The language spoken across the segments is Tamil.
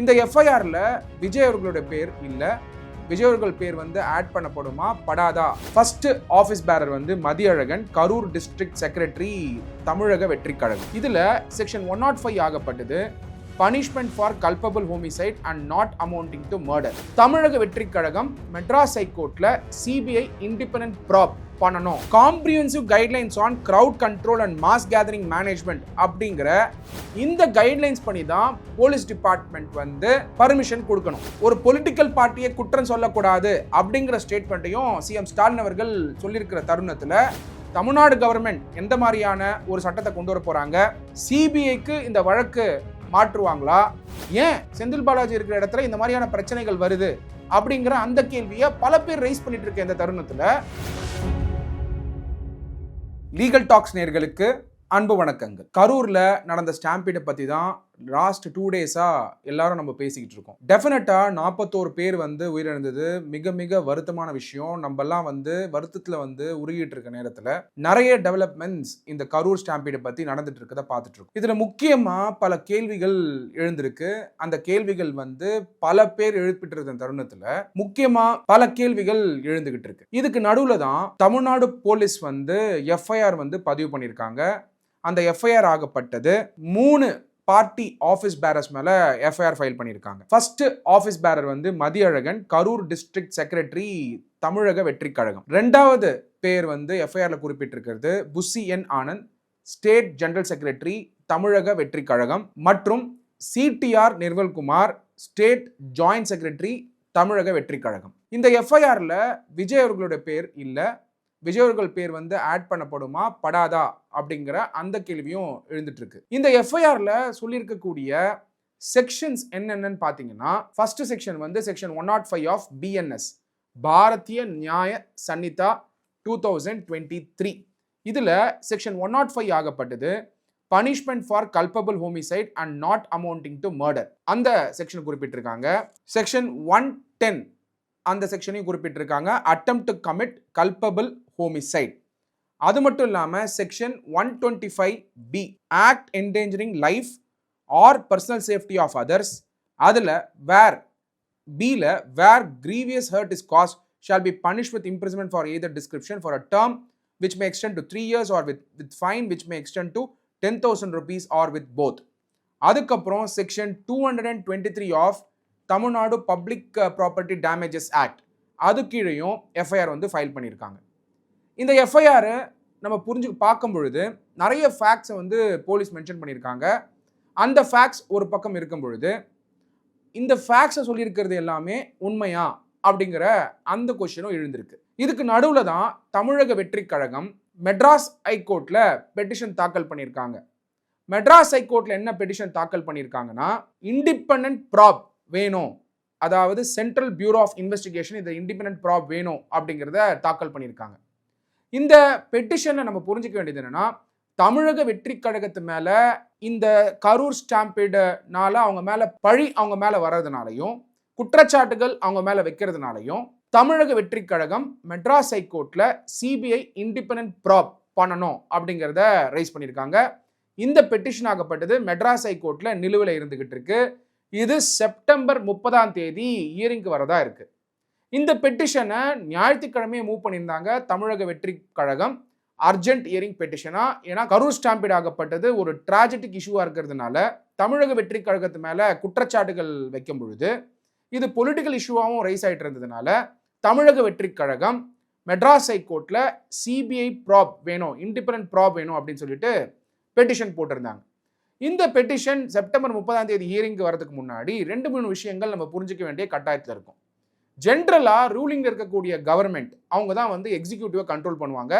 இந்த எஃப்ஐஆரில் விஜய் அவர்களுடைய பேர் இல்லை. விஜய் அவர்கள் பேர் வந்து ஆட் பண்ணப்படுமா? படாதா. ஃபர்ஸ்ட் ஆஃபீஸ் பேரர் வந்து Mathiyazhagan Karur district secretary Tamilaga Vettri Kazhagam section one nought five ஆகப்பட்டது. Punishment for culpable homicide and not amounting to murder Tamilaga Vettri Kazhagam Madras ஹைகோர்ட்டில் சிபிஐ இண்டிபெண்ட் ப்ராப் பண்ணணும். Comprehensive guidelines on crowd control and mass gathering management அப்படிங்கிற இந்த கைட்லைன்ஸ் பண்ணி தான் போலீஸ் டிபார்ட்மெண்ட் வந்து பர்மிஷன் கொடுக்கணும். ஒரு பொலிட்டிக்கல் பார்ட்டியை குற்றம் சொல்லக்கூடாது அப்படிங்கிற ஸ்டேட்மெண்ட்டையும் சிஎம் ஸ்டாலின் அவர்கள் சொல்லியிருக்கிற தருணத்தில் தமிழ்நாடு கவர்மெண்ட் எந்த மாதிரியான ஒரு சட்டத்தை கொண்டு வர போகிறாங்க சிபிஐக்கு இந்த வழக்கு மாற்றுவாங்களா? ஏன் செந்தில் பாலாஜி இருக்கிற இடத்துல இந்த மாதிரியான பிரச்சனைகள் வருது? அப்படிங்கிற அந்த கேள்வியை பல பேர் ரைஸ் பண்ணிட்டு இருக்க இந்த தருணத்தில் லீகல் டாக்ஸ் நேர்களுக்கு அன்பு வணக்கங்கள். கரூரில் நடந்த ஸ்டாம்பீடை பற்றி தான் லாஸ்ட் டூ டேஸாக எல்லாரும் நம்ம பேசிக்கிட்டு இருக்கோம். டெஃபினட்டாக நாற்பத்தோரு பேர் வந்து உயிரிழந்தது. மிக மிக வருத்தமான விஷயம். நம்மலாம் வந்து வருத்தத்தில் வந்து உருகிட்டு இருக்க நேரத்தில் நிறைய டெவலப்மெண்ட்ஸ் இந்த கரூர் ஸ்டாம்பீடை பற்றி நடந்துட்டு இருக்கதை பார்த்துட்டு இருக்கோம். இதில் முக்கியமாக பல கேள்விகள் எழுந்திருக்கு. அந்த கேள்விகள் வந்து பல பேர் எழுப்பிட்டு இருந்த தருணத்தில் முக்கியமாக பல கேள்விகள் எழுந்துகிட்டு இருக்கு. இதுக்கு நடுவில் தான் தமிழ்நாடு போலீஸ் வந்து எஃப்ஐஆர் வந்து பதிவு பண்ணியிருக்காங்க. அந்த எஃப்ஐஆர் ஆகப்பட்டது மூணு பார்ட்டி ஆஃபீஸ் பேரர்ஸ் மேலே எஃப்ஐஆர் ஃபைல் பண்ணியிருக்காங்க ஃபர்ஸ்ட் ஆஃபீஸ் பேரர் வந்து மதியழகன் கரூர் டிஸ்ட்ரிக்ட் செக்ரட்டரி தமிழக வெற்றி கழகம். ரெண்டாவது பேர் வந்து எஃப்ஐஆரில் குறிப்பிட்டிருக்கிறது Bussy N Anand state general secretary Tamilaga Vettri Kazhagam மற்றும் CTR Nirmalkumar state joint secretary Tamilaga Vettri Kazhagam. இந்த எஃப்ஐஆரில் விஜய் அவர்களுடைய பேர் இல்லை. விஜயவர்கள் பேர் வந்து ஆட் பண்ணப்படுமா? படாதா? அப்படிங்கிற அந்த கேள்வியும் எழுந்துட்டு இந்த எஃப்ஐஆர்ல சொல்லியிருக்கக்கூடிய செக்ஷன்ஸ் என்னென்னு பார்த்தீங்கன்னா ஃபர்ஸ்ட் செக்ஷன் வந்து section one nought five of BNS Bharatiya Nyaya Sanhita two thousand twenty three இதில் section one not five ஆகப்பட்டது punishment for culpable homicide and not amounting to murder அந்த செக்ஷன் குறிப்பிட்டிருக்காங்க. செக்ஷன் ஒன் டென் அந்த செக்ஷனையும் குறிப்பிட்டிருக்காங்க. Attempt to commit culpable homicide அது மட்டும் இல்லாமல் section one twenty five B act endangering life or personal safety of others அதில் வேர் பியில் where grievous hurt is caused shall be punish with imprisonment for either description for a term which may extend to three years or with with fine which may extend to ten thousand rupees or with both அதுக்கப்புறம் section two hundred and twenty three of Tamil Nadu public property damages act அது கீழேயும் எஃப்ஐஆர் வந்து ஃபைல் பண்ணியிருக்காங்க இந்த எஃப்ஐஆர் நம்ம புரிஞ்சு பார்க்கும் பொழுது நிறைய ஃபேக்ட்ஸை வந்து போலீஸ் மென்ஷன் பண்ணியிருக்காங்க. அந்த ஃபேக்ட்ஸ் ஒரு பக்கம் இருக்கும் பொழுது இந்த ஃபேக்ட்ஸை சொல்லியிருக்கிறது எல்லாமே உண்மையா? அப்படிங்கிற அந்த கொஷினும் எழுந்திருக்கு. இதுக்கு நடுவில் தான் தமிழக வெற்றி கழகம் மெட்ராஸ் ஹைகோர்ட்டில் பெட்டிஷன் தாக்கல் பண்ணியிருக்காங்க. மெட்ராஸ் ஹைகோர்ட்டில் என்ன பெட்டிஷன் தாக்கல் பண்ணியிருக்காங்கன்னா இண்டிபெண்ட் ப்ராப் வேணும். அதாவது சென்ட்ரல் பியூரோ ஆஃப் இன்வெஸ்டிகேஷன் இந்த இண்டிபெண்ட் ப்ராப் வேணும் அப்படிங்கிறத தாக்கல் பண்ணியிருக்காங்க. இந்த பெட்டிஷனை நம்ம புரிஞ்சுக்க வேண்டியது என்னன்னா தமிழக வெற்றி கழகத்து மேல இந்த கரூர் ஸ்டாம்பீடுனால அவங்க மேல பழி அவங்க மேல வர்றதுனாலையும் குற்றச்சாட்டுகள் அவங்க மேல வைக்கிறதுனாலையும் தமிழக வெற்றி கழகம் மெட்ராஸ் ஹைகோர்ட்ல சிபிஐ இண்டிபெண்ட் ப்ராப் பண்ணணும் அப்படிங்கிறத ரைஸ் பண்ணியிருக்காங்க. இந்த பெட்டிஷன் ஆகப்பட்டது மெட்ராஸ் ஹைகோர்ட்ல நிலுவில் இருந்துகிட்டு இருக்கு. இது செப்டம்பர் முப்பதாம் தேதி இயரிங்க்கு வரதா இருக்குது இந்த பெட்டிஷனை ஞாயிற்றுக்கிழமையே மூவ் பண்ணியிருந்தாங்க. தமிழக வெற்றி கழகம் அர்ஜென்ட் இயரிங் பெட்டிஷனா ஏன்னா கரூர் ஸ்டாம்பீட் ஆகப்பட்டது. ஒரு ட்ராஜடிக் இஷ்யூவாக இருக்கிறதுனால தமிழக வெற்றி கழகத்து மேலே குற்றச்சாட்டுகள் வைக்கும் பொழுது இது பொலிட்டிக்கல் இஷ்யூவாகவும் ரைஸ் ஆகிட்டு இருந்ததுனால தமிழக வெற்றி கழகம் மெட்ராஸ் ஹைகோர்ட்டில் சிபிஐ ப்ராப் வேணும் இண்டிபெண்ட் ப்ராப் வேணும் அப்படின்னு சொல்லிட்டு பெட்டிஷன் போட்டிருந்தாங்க. இந்த பெட்டிஷன் செப்டம்பர் முப்பதாம் தேதி ஹியரிங்க்கு வரதுக்கு முன்னாடி ரெண்டு மூணு விஷயங்கள் நம்ம புரிஞ்சிக்க வேண்டிய கட்டாயத்தில் இருக்கும். ஜென்ரலாக ரூலிங்கில் இருக்கக்கூடிய கவர்மெண்ட் அவங்க தான் வந்து எக்ஸிக்யூட்டிவை கண்ட்ரோல் பண்ணுவாங்க.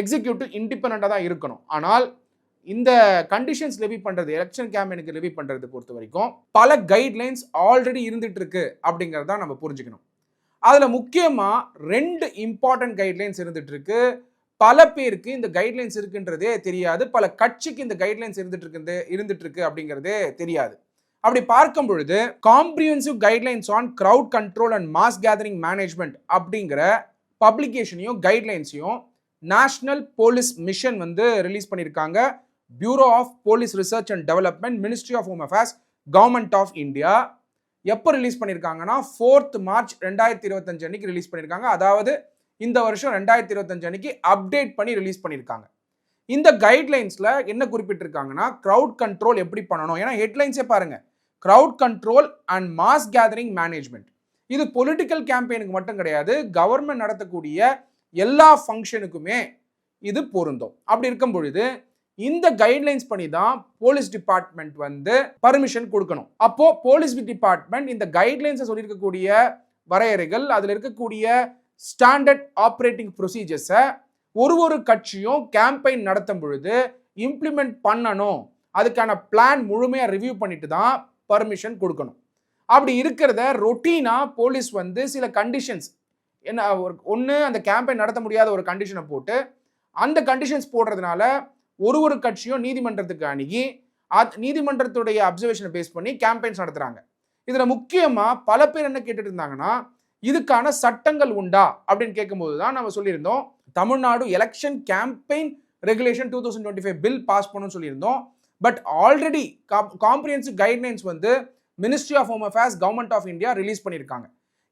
எக்ஸிக்யூட்டிவ் இண்டிபெண்ட்டாக தான் இருக்கணும். ஆனால் இந்த கண்டிஷன்ஸ் லெவி பண்ணுறது எலெக்ஷன் கேம்பெயினுக்கு லெவி பண்ணுறது பொறுத்த வரைக்கும் பல கைட்லைன்ஸ் ஆல்ரெடி இருந்துட்டு இருக்கு அப்படிங்கிறத நம்ம புரிஞ்சுக்கணும். அதில் முக்கியமாக ரெண்டு இம்பார்ட்டன்ட் கைட்லைன்ஸ் இருந்துட்டு இருக்கு. பல பேருக்கு இந்த கைட்லைன்ஸ் இருக்குன்றதே தெரியாது. பல கட்சிக்கு இந்த கைட்லைன்ஸ் இருந்துட்டு இருக்கு இருந்துட்டு இருக்கு அப்படிங்கிறதே தெரியாது. அப்படி பார்க்கும் பொழுது comprehensive guidelines on crowd control and mass gathering management அப்படிங்கிற பப்ளிகேஷனையும் கைட்லைன்ஸையும் நேஷனல் போலீஸ் மிஷன் வந்து ரிலீஸ் பண்ணியிருக்காங்க. Bureau of police research and development ministry of home affairs government of India எப்போ ரிலீஸ் பண்ணியிருக்காங்கன்னா ஃபோர்த் மார்ச் ரெண்டாயிரத்தி இருபத்தஞ்சு அன்னைக்கு ரிலீஸ் பண்ணியிருக்காங்க. அதாவது இந்த வருஷம் ரெண்டாயிரத்தி இருபத்தஞ்சு அன்னைக்கு அப்டேட் பண்ணி ரிலீஸ் பண்ணியிருக்காங்க. இந்த கைட்லைன்ஸில் என்ன குறிப்பிட்டிருக்காங்கன்னா க்ரௌட் கண்ட்ரோல் எப்படி பண்ணணும்? ஏன்னா ஹெட்லைன்ஸே பாருங்க. Crowd control and mass gathering management இது பொலிட்டிக்கல் கேம்பெயினுக்கு மட்டும் கிடையாது கவர்மெண்ட் நடத்தக்கூடிய எல்லா ஃபங்க்ஷனுக்குமே இது பொருந்தும். அப்படி இருக்கும் பொழுது இந்த கைட்லைன்ஸ் பண்ணி தான் போலீஸ் டிபார்ட்மெண்ட் வந்து பர்மிஷன் கொடுக்கணும். அப்போ போலீஸ் டிபார்ட்மெண்ட் இந்த கைட்லைன்ஸை சொல்லியிருக்கக்கூடிய வரையறைகள் அதில் இருக்கக்கூடிய ஸ்டாண்டர்ட் ஆப்ரேட்டிங் ப்ரொசீஜர்ஸை ஒரு ஒரு கட்சியும் கேம்பெயின் நடத்தும் பொழுது இம்ப்ளிமெண்ட் பண்ணணும். அதுக்கான பிளான் முழுமையாக ரிவ்யூ பண்ணிட்டு தான் பர்மிஷன் கொடுக்கணும். அப்படி இருக்கிறத ரொட்டீனாக போலீஸ் வந்து சில கண்டிஷன்ஸ் என்ன ஒரு ஒன்று அந்த கேம்பெயின் நடத்த முடியாத ஒரு கண்டிஷனை போட்டு அந்த கண்டிஷன்ஸ் போடுறதுனால ஒரு ஒரு கட்சியும் நீதிமன்றத்துக்கு அணுகி அத் நீதிமன்றத்துடைய அப்சர்வேஷனை பேஸ் பண்ணி கேம்பெயின்ஸ் நடத்துகிறாங்க இதில் முக்கியமாக பல பேர் என்ன கேட்டுட்டு இருந்தாங்கன்னா இதுக்கான சட்டங்கள் உண்டா? அப்படின்னு கேட்கும்போது தான் நம்ம சொல்லியிருந்தோம் Tamil Nadu election campaign regulation two thousand twenty five bill pass பண்ணணும்னு சொல்லியிருந்தோம். பட் ஆல்ரெடி காம்ப்ரிஹென்சிவ் கைட்லைன்ஸ் வந்து ministry of home affairs government of India release பண்ணியிருக்காங்க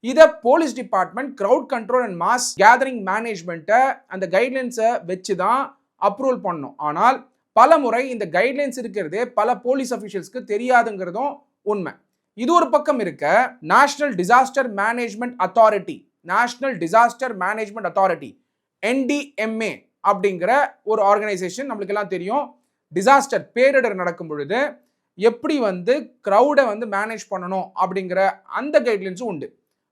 இதை police department crowd control and mass gathering மேனேஜ்மெண்ட்டை அந்த கைட்லைன்ஸை வச்சு தான் அப்ரூவல் பண்ணணும் ஆனால் பல முறை இந்த கைட்லைன்ஸ் இருக்கிறதே பல போலீஸ் அஃபிஷியல்ஸ்க்கு தெரியாதுங்கிறதும் உண்மை. இது ஒரு பக்கம் இருக்க national disaster management authority national disaster management authority NDMA அப்படிங்கிற ஒரு ஆர்கனைசேஷன் நம்மளுக்கு எல்லாம் தெரியும். டிசாஸ்டர் பேரிடர் நடக்கும் பொழுது எப்படி வந்து க்ரௌடை வந்து மேனேஜ் பண்ணணும் அப்படிங்கிற அந்த கைட்லைன்ஸும் உண்டு.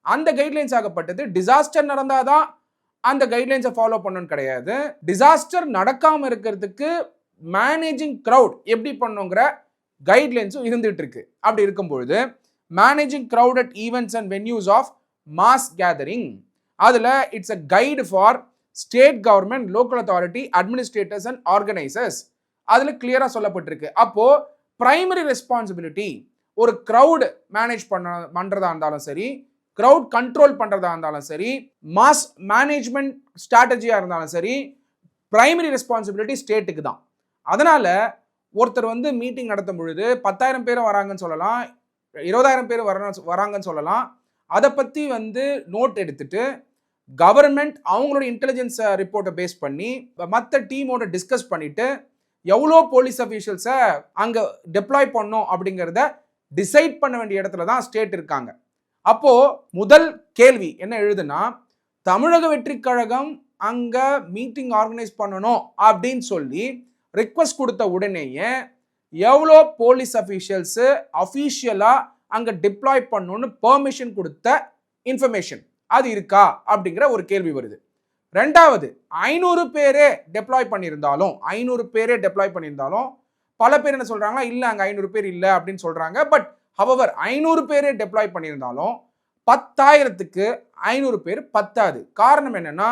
அந்த கைட்லைன்ஸ் ஆகப்பட்டது டிசாஸ்டர் நடந்தால் தான் அந்த கைட்லைன்ஸை ஃபாலோ பண்ணணும்னு கிடையாது. டிசாஸ்டர் நடக்காமல் இருக்கிறதுக்கு மேனேஜிங் க்ரௌட் எப்படி பண்ணுங்கிற கைட்லைன்ஸும் இருந்துகிட்டு இருக்கு. அப்படி இருக்கும் பொழுது managing crowded events and venues of mass gathering அதில் it's a guide for state government local authority administrators and organisers அதில் கிளியராக சொல்லப்பட்டிருக்கு. அப்போது ப்ரைமரி ரெஸ்பான்சிபிலிட்டி ஒரு க்ரௌடு மேனேஜ் பண்ண பண்ணுறதா இருந்தாலும் சரி க்ரௌட் கண்ட்ரோல் பண்ணுறதா இருந்தாலும் சரி மாஸ் மேனேஜ்மெண்ட் ஸ்ட்ராட்டஜியாக இருந்தாலும் சரி ப்ரைமரி ரெஸ்பான்சிபிலிட்டி ஸ்டேட்டுக்கு தான். அதனால் ஒருத்தர் வந்து மீட்டிங் நடத்தும் பொழுது பத்தாயிரம் பேரும் வராங்கன்னு சொல்லலாம் இருபதாயிரம் பேர் வர வராங்கன்னு சொல்லலாம். அதை பற்றி வந்து நோட் எடுத்துட்டு கவர்மெண்ட் அவங்களோட இன்டெலிஜென்ஸ் ரிப்போர்ட்டை பேஸ் பண்ணி மற்ற டீமோட டிஸ்கஸ் பண்ணிவிட்டு எவ்வளோ போலீஸ் அஃபீஷியல்ஸை அங்கே டெப்ளாய் பண்ணோம் அப்படிங்கிறத டிசைட் பண்ண வேண்டிய இடத்துல தான் ஸ்டேட் இருக்காங்க. அப்போது முதல் கேள்வி என்ன எழுதுனா தமிழக வெற்றி கழகம் அங்கே மீட்டிங் ஆர்கனைஸ் பண்ணணும் அப்படின்னு சொல்லி ரிக்வஸ்ட் கொடுத்த உடனேயே எவ்வளோ போலீஸ் அஃபீஷியல்ஸு அஃபீஷியலாக அங்கே டிப்ளாய் பண்ணணும்னு பெர்மிஷன் கொடுத்த இன்ஃபர்மேஷன் அது இருக்கா அப்படிங்கிற ஒரு கேள்வி வருது. ரெண்டாவது ஐநூறு பேரே டெப்ளாய் பண்ணியிருந்தாலும் ஐநூறு பேரே டெப்ளாய் பண்ணியிருந்தாலும் பல பேர் என்ன சொல்கிறாங்களா இல்லை அங்கே ஐநூறு பேர் இல்லை அப்படின்னு சொல்கிறாங்க பட் ஹவவர் ஐநூறு பேரே டெப்ளாய் பண்ணியிருந்தாலும் பத்தாயிரத்துக்கு ஐநூறு பேர் பத்தாது. காரணம் என்னென்னா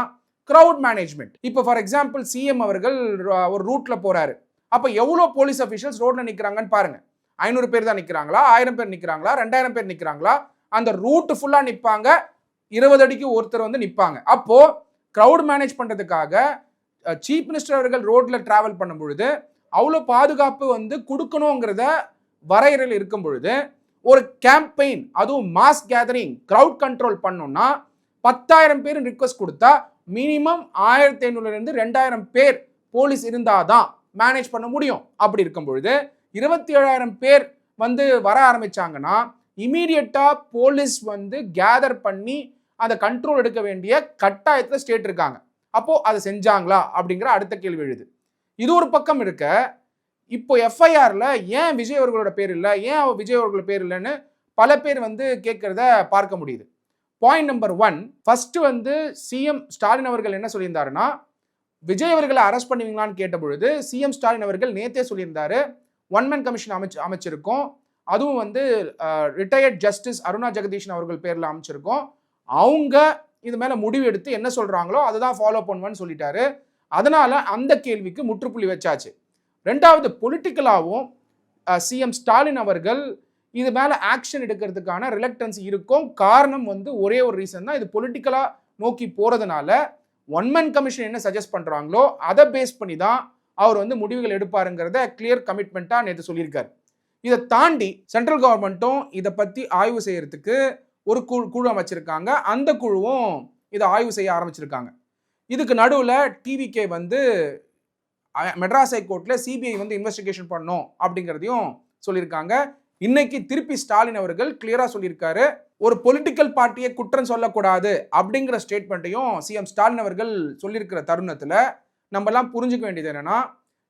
க்ரௌட் மேனேஜ்மெண்ட் இப்போ ஃபார் எக்ஸாம்பிள் சிஎம் அவர்கள் ஒரு ரூட்டில் போகிறாரு அப்போ எவ்வளோ போலீஸ் அஃபீஷியல்ஸ் ரோட்டில் நிற்கிறாங்கன்னு பாருங்கள் ஐநூறு பேர் தான் நிற்கிறாங்களா ஆயிரம் பேர் நிற்கிறாங்களா ரெண்டாயிரம் பேர் நிற்கிறாங்களா அந்த ரூட்டு ஃபுல்லாக நிற்பாங்க இருபது அடிக்கு ஒருத்தர் வந்து நிற்பாங்க அப்போது க்ரௌட் மேனேஜ் பண்ணுறதுக்காக சீஃப் மினிஸ்டர் அவர்கள் ரோட்டில் ட்ராவல் பண்ணும் பொழுது அவ்வளோ பாதுகாப்பு வந்து கொடுக்கணுங்கிறத வரையறையில் இருக்கும் பொழுது ஒரு கேம்பெயின் அதுவும் மாஸ் கேதரிங் க்ரௌட் கண்ட்ரோல் பண்ணோம்னா பத்தாயிரம் பேர் ரிக்வஸ்ட் கொடுத்தா மினிமம் ஆயிரத்தி ஐநூறுலேருந்து ரெண்டாயிரம் பேர் போலீஸ் இருந்தால் தான் மேனேஜ் பண்ண முடியும். அப்படி இருக்கும் பொழுது இருபத்தி ஏழாயிரம் பேர் வந்து வர ஆரம்பிச்சாங்கன்னா இமீடியட்டாக போலீஸ் வந்து கேதர் பண்ணி அதை கண்ட்ரோல் எடுக்க வேண்டிய கட்டாயத்தில் ஸ்டேட் இருக்காங்க. அப்போது அதை செஞ்சாங்களா? அப்படிங்கிற அடுத்த கேள்வி எழுது. இது ஒரு பக்கம் இருக்க இப்போ எஃப்ஐஆரில் ஏன் விஜய் அவர்களோட பேர் இல்லை? ஏன் அவள் விஜய் அவர்களோட பேர் இல்லைன்னு பல பேர் வந்து கேட்குறத பார்க்க முடியுது. பாயிண்ட் நம்பர் ஒன் ஃபர்ஸ்ட் வந்து சிஎம் ஸ்டாலின் அவர்கள் என்ன சொல்லியிருந்தாருன்னா விஜய் அவர்களை அரெஸ்ட் பண்ணுவீங்களான்னு கேட்ட பொழுது சிஎம் ஸ்டாலின் அவர்கள் நேத்தே சொல்லியிருந்தாரு ஒன் மேன் கமிஷன் அமைச்சு அமைச்சிருக்கோம். அதுவும் வந்து ரிட்டையர்ட் ஜஸ்டிஸ் அருணா ஜெகதீஷன் அவர்கள் பேரில் அமைச்சிருக்கோம். அவங்க இது மேலே முடிவு எடுத்து என்ன சொல்கிறாங்களோ அதை தான் ஃபாலோ பண்ணுவேன்னு சொல்லிட்டாரு. அதனால் அந்த கேள்விக்கு முற்றுப்புள்ளி வச்சாச்சு. ரெண்டாவது பொலிட்டிக்கலாகவும் சிஎம் ஸ்டாலின் அவர்கள் இது மேலே ஆக்ஷன் எடுக்கிறதுக்கான ரிலக்டன்ஸ் இருக்கும். காரணம் வந்து ஒரே ஒரு ரீசன் தான். இது பொலிட்டிக்கலாக நோக்கி போகிறதுனால ஒன் மேன் கமிஷன் என்ன சஜஸ்ட் பண்ணுறாங்களோ அதை பேஸ் பண்ணி தான் அவர் வந்து முடிவுகள் எடுப்பாருங்கிறத கிளியர் கமிட்மெண்ட்டாக நேற்று சொல்லியிருக்காரு. இதை தாண்டி சென்ட்ரல் கவர்மெண்ட்டும் இதை பற்றி ஆய்வு செய்கிறதுக்கு ஒரு குழு குழு அமைச்சிருக்காங்க. அந்த குழுவும் இதை ஆய்வு செய்ய ஆரம்பிச்சிருக்காங்க. இதுக்கு நடுவில் டிவிகே வந்து மெட்ராஸ் ஹைகோர்ட்டில் சிபிஐ வந்து இன்வெஸ்டிகேஷன் பண்ணும் அப்படிங்கிறதையும் சொல்லியிருக்காங்க. இன்னைக்கு திருப்பி ஸ்டாலின் அவர்கள் கிளியராக சொல்லியிருக்காரு. ஒரு பொலிட்டிக்கல் பார்ட்டியை குற்றம் சொல்லக்கூடாது அப்படிங்கிற ஸ்டேட்மெண்ட்டையும் சிஎம் ஸ்டாலின் அவர்கள் சொல்லியிருக்கிற தருணத்தில் நம்மலாம் புரிஞ்சுக்க வேண்டியது என்னென்னா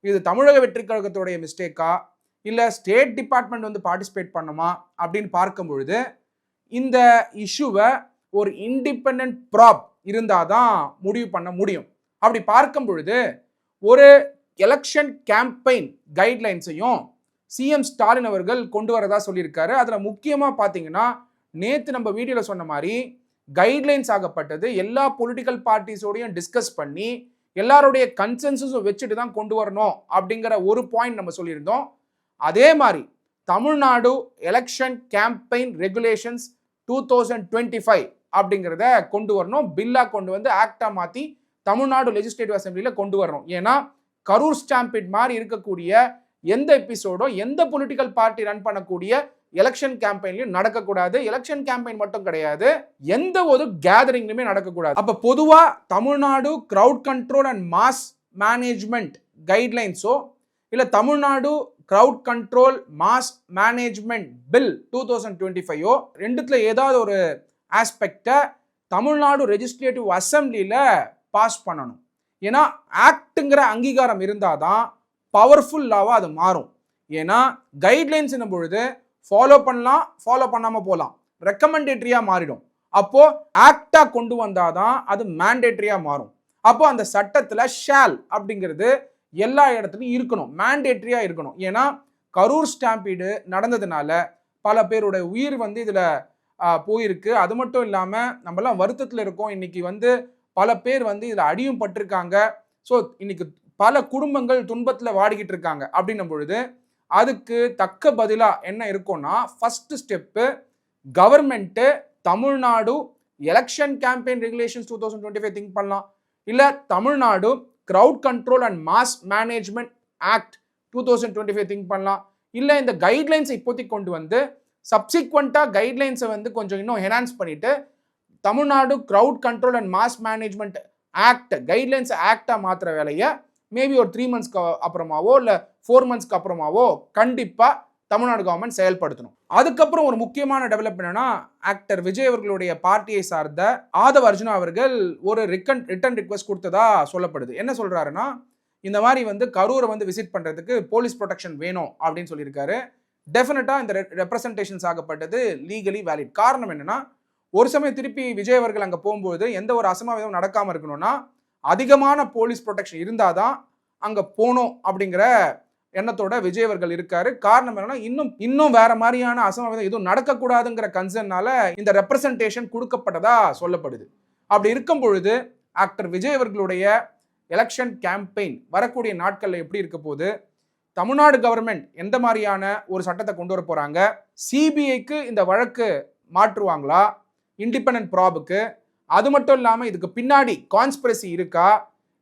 இது தமிழக வெற்றி கழகத்துடைய மிஸ்டேக்கா இல்லை ஸ்டேட் டிபார்ட்மெண்ட் வந்து பார்ட்டிசிபேட் பண்ணுமா? அப்படின்னு பார்க்கும் பொழுது இந்த இஷ்யூவை ஒரு இண்டிபெண்ட் ப்ராப் இருந்தால் தான் முடிவு பண்ண முடியும். அப்படி பார்க்கும் பொழுது ஒரு எலெக்ஷன் கேம்பெயின் கைட்லைன்ஸையும் சிஎம் ஸ்டாலின் அவர்கள் கொண்டு வரதா சொல்லியிருக்காரு. அதில் முக்கியமாக பார்த்தீங்கன்னா நேற்று நம்ம வீடியோவில் சொன்ன மாதிரி கைட்லைன்ஸ் ஆகப்பட்டது எல்லா பொலிட்டிக்கல் பார்ட்டிஸோடையும் டிஸ்கஸ் பண்ணி எல்லாருடைய கன்சென்சஸும் வச்சுட்டு தான் கொண்டு வரணும் அப்படிங்கிற ஒரு பாயிண்ட் நம்ம சொல்லியிருந்தோம். அதே மாதிரி Tamil Nadu election campaign regulations two thousand twenty five அப்படிங்கிறத கொண்டு வரணும். பில்லாக கொண்டு வந்து ஆக்டாக மாற்றி தமிழ்நாடு லெஜிஸ்லேட்டிவ் அசம்பிளியில் கொண்டு வரணும். ஏன்னா கரூர் ஸ்டாம்பிட் மாதிரி இருக்கக்கூடிய எந்த எபிசோடும் எந்த பொலிட்டிக்கல் பார்ட்டி ரன் பண்ணக்கூடிய எலெக்ஷன் கேம்பெயின்லையும் நடக்கக்கூடாது. எலெக்ஷன் கேம்பெயின் மட்டும் கிடையாது. எந்த ஒரு கேதரிங்லையுமே நடக்கக்கூடாது. அப்போ பொதுவாக Tamil Nadu crowd control and mass management கைட்லைன்ஸோ இல்லை Tamil Nadu crowd control mass management bill two thousand twenty ஃபைவோ ரெண்டுத்தில் ஏதாவது ஒரு ஆஸ்பெக்டை தமிழ்நாடு ரெஜிஸ்ட்ரேட்டிவ் அசம்பிளியில் பாஸ் பண்ணணும். ஏன்னா ஆக்ட்டுங்கிற அங்கீகாரம் இருந்தால் தான் பவர்ஃபுல் லாவாக அது மாறும். ஏன்னா கைட்லைன்ஸ் என்னும் பொழுது ஃபாலோ பண்ணலாம் ஃபாலோ பண்ணாமல் போகலாம் ரெக்கமெண்டேட்ரியாக மாறிடும். அப்போது ஆக்டாக கொண்டு வந்தால் தான் அது மேண்டேட்ரியாக மாறும். அப்போ அந்த சட்டத்தில் ஷேல் அப்படிங்கிறது எல்லா இடத்துலையும் இருக்கணும் மேண்டேட்ரியாக இருக்கணும். ஏன்னா கரூர் ஸ்டாம்பீடு நடந்ததுனால பல பேருடைய உயிர் வந்து இதில் போயிருக்கு. அது மட்டும் இல்லாமல் நம்மலாம் வருத்தத்தில் இருக்கோம். இன்னைக்கு வந்து பல பேர் வந்து இதில் அடியும் பட்டிருக்காங்க. ஸோ இன்றைக்கி பல குடும்பங்கள் துன்பத்தில் வாடிக்கிட்டு இருக்காங்க. அப்படின்னும் பொழுது அதுக்கு தக்க பதிலாக என்ன இருக்கும்னா first step government Tamil Nadu election campaign regulations two thousand twenty five think பண்ணலாம். இல்லை Tamil Nadu crowd control and mass management act two thousand twenty five think பண்ணலாம். இல்லை இந்த கைட்லைன்ஸை இப்போதைக்கு கொண்டு வந்து சப்சிக்வெண்ட்டாக கைட்லைன்ஸை வந்து கொஞ்சம் இன்னும் என்ஹான்ஸ் பண்ணிவிட்டு Tamil Nadu crowd control and mass management act guidelines ஆக்டாக மாற்றுற வேலையை மேபி ஒரு த்ரீ மந்த்ஸ்க்கு அப்புறமாவோ இல்லை ஃபோர் மந்த்ஸ்க்கு அப்புறமாவோ கண்டிப்பாக தமிழ்நாடு கவர்மெண்ட் செயல்படுத்தணும். அதுக்கப்புறம் ஒரு முக்கியமான டெவலப்மெண்ட் என்னன்னா ஆக்டர் விஜய் அவர்களுடைய பார்ட்டியை சார்ந்த ஆதவ் அர்ஜுனா அவர்கள் ஒரு ரிட்டன் ரிட்டன் ரிக்வஸ்ட் கொடுத்ததா சொல்லப்படுது. என்ன சொல்றாருன்னா இந்த மாதிரி வந்து கரூரை வந்து விசிட் பண்ணுறதுக்கு போலீஸ் ப்ரொடெக்ஷன் வேணும் அப்படின்னு சொல்லியிருக்காரு. டெஃபினட்டாக இந்த ரெப்ரசன்டேஷன்ஸ் ஆகப்பட்டது லீகலி வேலிட் காரணம் என்னென்னா ஒரு சமயம் திருப்பி விஜய் அவர்கள் அங்கே போகும்போது எந்த ஒரு அசம்பாவிதம் நடக்காமல் இருக்கணும்னா அதிகமான போலீஸ் ப்ரொடெக்ஷன் இருந்தால் தான் அங்கே போகணும் அப்படிங்கிற எண்ணத்தோட விஜய் அவர்கள் இருக்காரு. காரணம் என்னன்னா இன்னும் இன்னும் வேற மாதிரியான அசம்பாவிதம் எதுவும் நடக்கக்கூடாதுங்கிற கன்சர்னால இந்த ரெப்ரசன்டேஷன் கொடுக்கப்பட்டதா சொல்லப்படுது. அப்படி இருக்கும் பொழுது ஆக்டர் விஜய் அவர்களுடைய எலெக்ஷன் கேம்பெயின் வரக்கூடிய நாட்களில் எப்படி இருக்க போகுது? தமிழ்நாடு கவர்மெண்ட் எந்த மாதிரியான ஒரு சட்டத்தை கொண்டு வர போகிறாங்க சிபிஐக்கு இந்த வழக்கு மாற்றுவாங்களா? இண்டிபெண்ட் ப்ராபுக்கு அது மட்டும் இல்லாமல் இதுக்கு பின்னாடி கான்ஸ்பிரசி இருக்கா?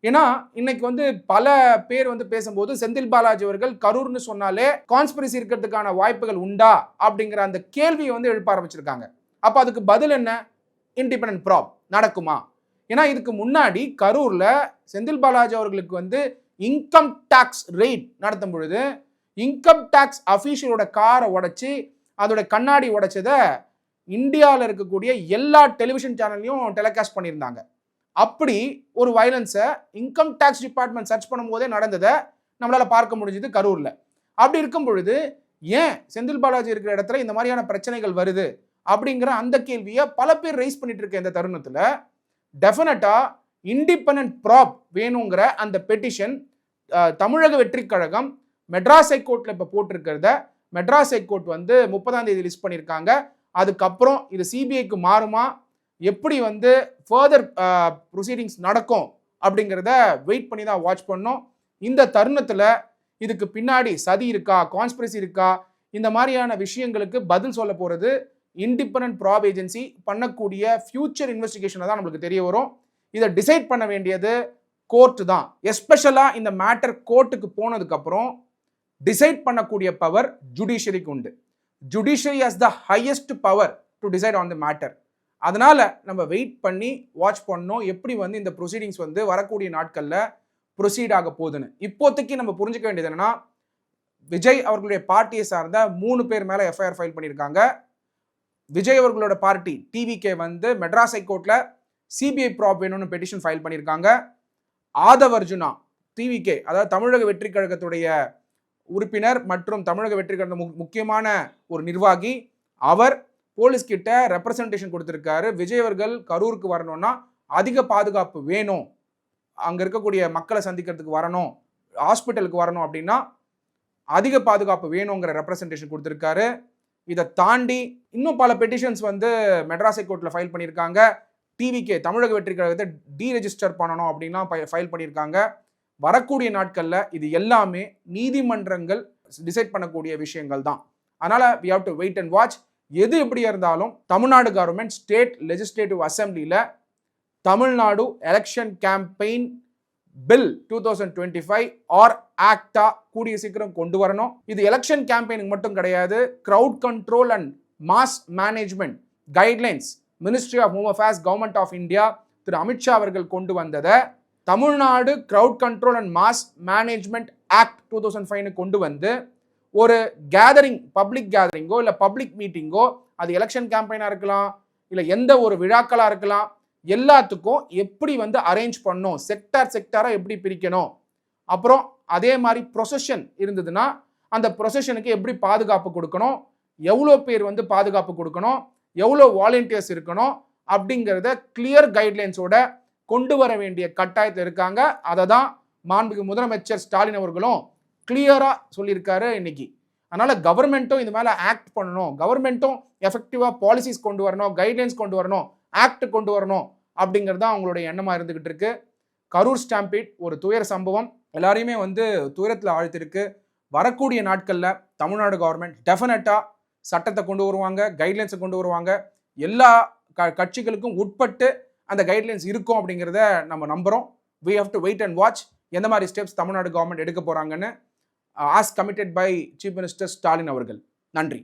ஏன்னா இன்னைக்கு வந்து பல பேர் வந்து பேசும்போது செந்தில் பாலாஜி அவர்கள் கரூர்னு சொன்னாலே கான்ஸ்பிரசி இருக்கிறதுக்கான வாய்ப்புகள் உண்டா? அப்படிங்கிற அந்த கேள்வியை வந்து எழுப்ப ஆரம்பிச்சிருக்காங்க. அப்போ அதுக்கு பதில் என்ன? இண்டிபெண்ட் ப்ராப் நடக்குமா? ஏன்னா இதுக்கு முன்னாடி கரூரில் செந்தில் பாலாஜி அவர்களுக்கு வந்து இன்கம் டேக்ஸ் ரெய்ட் நடத்தும் பொழுது இன்கம் டேக்ஸ் அஃபீஷியலோட காரை உடைச்சி அதோட கண்ணாடி உடைச்சதை இந்தியாவில் இருக்கக்கூடிய எல்லா டெலிவிஷன் சேனல்லையும் டெலிகாஸ்ட் பண்ணியிருந்தாங்க. அப்படி ஒரு வயலன்ஸை இன்கம் டேக்ஸ் டிபார்ட்மெண்ட் சர்ச் பண்ணும்போதே நடந்ததை நம்மளால் பார்க்க முடிஞ்சது கரூரில். அப்படி இருக்கும் பொழுது ஏன் செந்தில் பாலாஜி இருக்கிற இடத்துல இந்த மாதிரியான பிரச்சனைகள் வருது? அப்படிங்கிற அந்த கேள்வியை பல பேர் ரைஸ் பண்ணிட்டு இருக்க இந்த தருணத்தில் டெஃபினட்டாக இண்டிபெண்ட் ப்ராப் வேணுங்கிற அந்த பெட்டிஷன் தமிழக வெற்றிக் கழகம் மெட்ராஸ் ஹைகோர்ட்டில் இப்போ போட்டிருக்கிறத மெட்ராஸ் ஹைகோர்ட் வந்து முப்பதாம் தேதி லிஸ்ட் பண்ணியிருக்காங்க. அதுக்கப்புறம் இது சிபிஐக்கு மாறுமா? எப்படி வந்து ஃபர்தர் ப்ரொசீடிங்ஸ் uh, நடக்கும் அப்படிங்கிறத வெயிட் பண்ணி தான் வாட்ச் பண்ணோம். இந்த தருணத்தில் இதுக்கு பின்னாடி சதி இருக்கா கான்ஸ்பிரசி இருக்கா இந்த மாதிரியான விஷயங்களுக்கு பதில் சொல்ல போகிறது இண்டிபெண்ட் ப்ராப் ஏஜென்சி பண்ணக்கூடிய ஃபியூச்சர் இன்வெஸ்டிகேஷனை தான் நம்மளுக்கு தெரிய வரும். இதை டிசைட் பண்ண வேண்டியது கோர்ட்டு தான். எஸ்பெஷலாக இந்த மேட்டர் கோர்ட்டுக்கு போனதுக்கப்புறம் டிசைட் பண்ணக்கூடிய பவர் ஜுடிஷியரிக்கு உண்டு. Judiciary has the highest power to decide on the matter அதனால் நம்ம வெயிட் பண்ணி வாட்ச் பண்ணோம். எப்படி வந்து இந்த ப்ரொசீடிங்ஸ் வந்து வரக்கூடிய நாட்களில் ப்ரொசீட் ஆக போகுதுன்னு. இப்போதைக்கு நம்ம புரிஞ்சுக்க வேண்டியது என்னன்னா விஜய் அவர்களுடைய பார்ட்டியை சார்ந்த மூணு பேர் மேலே எஃப்ஐஆர் ஃபைல் பண்ணியிருக்காங்க. விஜய் அவர்களோட பார்ட்டி டிவிகே வந்து மெட்ராஸ் ஹைகோர்ட்டில் சிபிஐ ப்ராப் வேணும்னு பெட்டிஷன் ஃபைல் பண்ணியிருக்காங்க. ஆதவ் அர்ஜுனா டிவிகே அதாவது தமிழக வெற்றி கழகத்துடைய உறுப்பினர் மற்றும் தமிழக வெற்றி கழக மு- முக்கியமான ஒரு நிர்வாகி அவர் போலீஸ் கிட்ட ரெப்ரசன்டேஷன் கொடுத்துருக்காரு. விஜய் அவர்கள் கரூருக்கு வரணும்னா அதிக பாதுகாப்பு வேணும். அங்கே இருக்கக்கூடிய மக்களை சந்திக்கிறதுக்கு வரணும். ஹாஸ்பிட்டலுக்கு வரணும் அப்படின்னா அதிக பாதுகாப்பு வேணுங்கிற ரெப்ரசன்டேஷன் கொடுத்துருக்காரு. இதை தாண்டி இன்னும் பல பெட்டிஷன்ஸ் வந்து மெட்ராஸ் ஹைகோர்ட்டில் ஃபைல் பண்ணியிருக்காங்க. டிவிகே தமிழக வெற்றி கழகத்தை டீரெஜிஸ்டர் பண்ணணும் அப்படின்லாம் ஃபைல் பண்ணியிருக்காங்க. வரக்கூடிய நாட்களில் இது எல்லாமே நீதிமன்றங்கள் டிசைட் பண்ணக்கூடிய விஷயங்கள் தான் அதனால் we have to wait and watch எது எப்படியா இருந்தாலும் Tamil Nadu government state legislative அசம்பிளியில் Tamil Nadu election campaign bill two thousand twenty five or ஆக்டா கூடிய சீக்கிரம் கொண்டு வரணும். இது எலெக்ஷன் கேம்பெயினுக்கு மட்டும் கிடையாது crowd control and mass management guidelines ministry of home affairs government of India திரு அமித்ஷா அவர்கள் கொண்டு வந்ததை Tamil Nadu crowd control and mass management act two thousand ஃபைவ்னு கொண்டு வந்து ஒரு கேதரிங் பப்ளிக் கேதரிங்கோ இல்லை பப்ளிக் மீட்டிங்கோ அது எலெக்ஷன் கேம்பெயினாக இருக்கலாம் இல்லை எந்த ஒரு விழாக்களாக இருக்கலாம் எல்லாத்துக்கும் எப்படி வந்து அரேஞ்ச் பண்ணணும் செக்டார் செக்டாராக எப்படி பிரிக்கணும். அப்புறம் அதே மாதிரி ப்ரொசஷன் இருந்ததுன்னா அந்த ப்ரொசஷனுக்கு எப்படி பாதுகாப்பு கொடுக்கணும் எவ்வளோ பேர் வந்து பாதுகாப்பு கொடுக்கணும் எவ்வளோ வாலண்டியர்ஸ் இருக்கணும் அப்படிங்கிறத கிளியர் கைட்லைன்ஸோட கொண்டு வர வேண்டிய கட்டாயத்தில் இருக்காங்க. அதை தான் மாண்புமிகு முதலமைச்சர் ஸ்டாலின் அவர்களும் கிளியராக சொல்லியிருக்காரு இன்னைக்கு. அதனால் கவர்மெண்ட்டும் இது மேலே ஆக்ட் பண்ணணும். கவர்மெண்ட்டும் எஃபெக்டிவாக பாலிசிஸ் கொண்டு வரணும் கைட்லைன்ஸ் கொண்டு வரணும் ஆக்ட் கொண்டு வரணும் அப்படிங்கிறது தான் அவங்களுடைய எண்ணமாக இருந்துக்கிட்டு இருக்கு. கரூர் ஸ்டாம்பீட் ஒரு துயர சம்பவம். எல்லாரையுமே வந்து துயரத்தில் ஆழ்த்திருக்கு வரக்கூடிய நாட்களில் தமிழ்நாடு கவர்மெண்ட் டெஃபினட்டாக சட்டத்தை கொண்டு வருவாங்க கைட்லைன்ஸை கொண்டு வருவாங்க. எல்லா க கட்சிகளுக்கும் உட்பட்டு அந்த கைட்லைன்ஸ் இருக்கும் அப்படிங்கிறத நம்ம நம்புகிறோம் we have to wait and watch எந்த மாதிரி ஸ்டெப்ஸ் தமிழ்நாடு கவர்மெண்ட் எடுக்க போகிறாங்கன்னு as committed by chief minister Stalin அவர்கள். நன்றி.